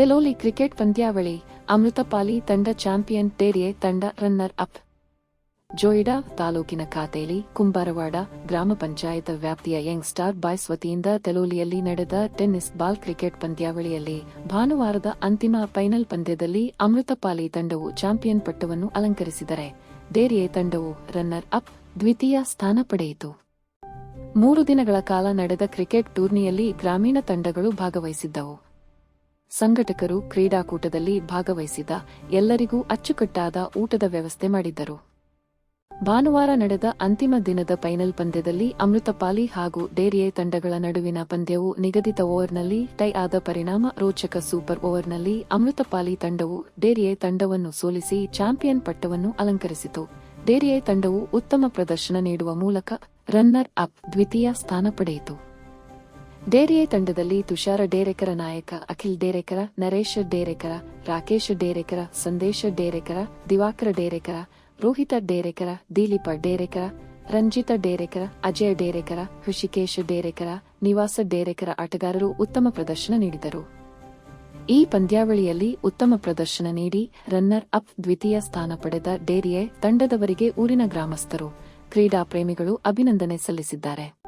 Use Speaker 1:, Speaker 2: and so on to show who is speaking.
Speaker 1: ತೆಲೋಲಿ cricket ಪಂದ್ಯಾವಳಿ, ಅಮೃತಪಾಲಿ ತಂಡ champion ಟೇರಿಯೆ ತಂಡ ರನ್ನರ್ ಅಪ್. ಜೋಯಿಡಾ ತಾಲೂಕಿನ ಖಾತೇಲಿ, ಕುಂಬಾರವಾಡ ಗ್ರಾಮ ಪಂಚಾಯತ್ ವ್ಯಾಪ್ತಿಯ ಯಂಗ್ ಸ್ಟಾರ್ ಬಾಯ್ಸ್ ವತಿಯಿಂದ ತೆಲೋಲಿಯಲ್ಲಿ ನಡೆದ ಟೆನ್ನಿಸ್ ಬಾಲ್ ಕ್ರಿಕೆಟ್ ಪಂದ್ಯಾವಳಿಯಲ್ಲಿ ಭಾನುವಾರದ ಅಂತಿಮ ಫೈನಲ್ ಪಂದ್ಯದಲ್ಲಿ ಅಮೃತಪಾಲಿ ತಂಡವು ಚಾಂಪಿಯನ್ ಪಟ್ಟವನ್ನು ಅಲಂಕರಿಸಿದರೆ ಡೇರಿಯೆ ತಂಡವು ರನ್ನರ್ ಅಪ್ ದ್ವಿತೀಯ ಸ್ಥಾನ ಪಡೆಯಿತು. ಮೂರು ದಿನಗಳ ಕಾಲ ನಡೆದ ಕ್ರಿಕೆಟ್ ಟೂರ್ನಿಯಲ್ಲಿ ಗ್ರಾಮೀಣ ತಂಡಗಳು ಭಾಗವಹಿಸಿದ್ದವು. ಸಂಘಟಕರು ಕ್ರೀಡಾಕೂಟದಲ್ಲಿ ಭಾಗವಹಿಸಿದ ಎಲ್ಲರಿಗೂ ಅಚ್ಚುಕಟ್ಟಾದ ಊಟದ ವ್ಯವಸ್ಥೆ ಮಾಡಿದ್ದರು. ಭಾನುವಾರ ನಡೆದ ಅಂತಿಮ ದಿನದ ಫೈನಲ್ ಪಂದ್ಯದಲ್ಲಿ ಅಮೃತಪಾಲಿ ಹಾಗೂ ಡೇರಿಯೆ ತಂಡಗಳ ನಡುವಿನ ಪಂದ್ಯವು ನಿಗದಿತ ಓವರ್ನಲ್ಲಿ ಟೈ ಆದ ಪರಿಣಾಮ ರೋಚಕ ಸೂಪರ್ ಓವರ್ನಲ್ಲಿ ಅಮೃತಪಾಲಿ ತಂಡವು ಡೇರಿಯೆ ತಂಡವನ್ನು ಸೋಲಿಸಿ ಚಾಂಪಿಯನ್ ಪಟ್ಟವನ್ನು ಅಲಂಕರಿಸಿತು. ಡೇರಿಯೆ ತಂಡವು ಉತ್ತಮ ಪ್ರದರ್ಶನ ನೀಡುವ ಮೂಲಕ ರನ್ನರ್ ಅಪ್ ದ್ವಿತೀಯ ಸ್ಥಾನ ಪಡೆಯಿತು. ಡೇರಿಯೆ ತಂಡದಲ್ಲಿ ತುಷಾರ ಡೇರೆಕರ ನಾಯಕ, ಅಖಿಲ್ ಡೇರೆಕರ, ನರೇಶ ಡೇರೆಕರ, ರಾಕೇಶ ಡೇರೆಕರ, ಸಂದೇಶ ಡೇರೆಕರ, ದಿವಾಕರ ಡೇರೆಕರ, ರೋಹಿತ ಡೇರೆಕರ, ದಿಲೀಪ ಡೇರೆಕರ, ರಂಜಿತ ಡೇರೆಕರ, ಅಜಯ ಡೇರೆಕರ, ಹೃಷಿಕೇಶ ಡೇರೆಕರ, ನಿವಾಸ ಡೇರೆಕರ ಆಟಗಾರರು ಉತ್ತಮ ಪ್ರದರ್ಶನ ನೀಡಿದರು. ಈ ಪಂದ್ಯಾವಳಿಯಲ್ಲಿ ಉತ್ತಮ ಪ್ರದರ್ಶನ ನೀಡಿ ರನ್ನರ್ ಅಪ್ ದ್ವಿತೀಯ ಸ್ಥಾನ ಪಡೆದ ಡೇರಿಯೆ ತಂಡದವರಿಗೆ ಊರಿನ ಗ್ರಾಮಸ್ಥರು, ಕ್ರೀಡಾ ಪ್ರೇಮಿಗಳು ಅಭಿನಂದನೆ ಸಲ್ಲಿಸಿದ್ದಾರೆ.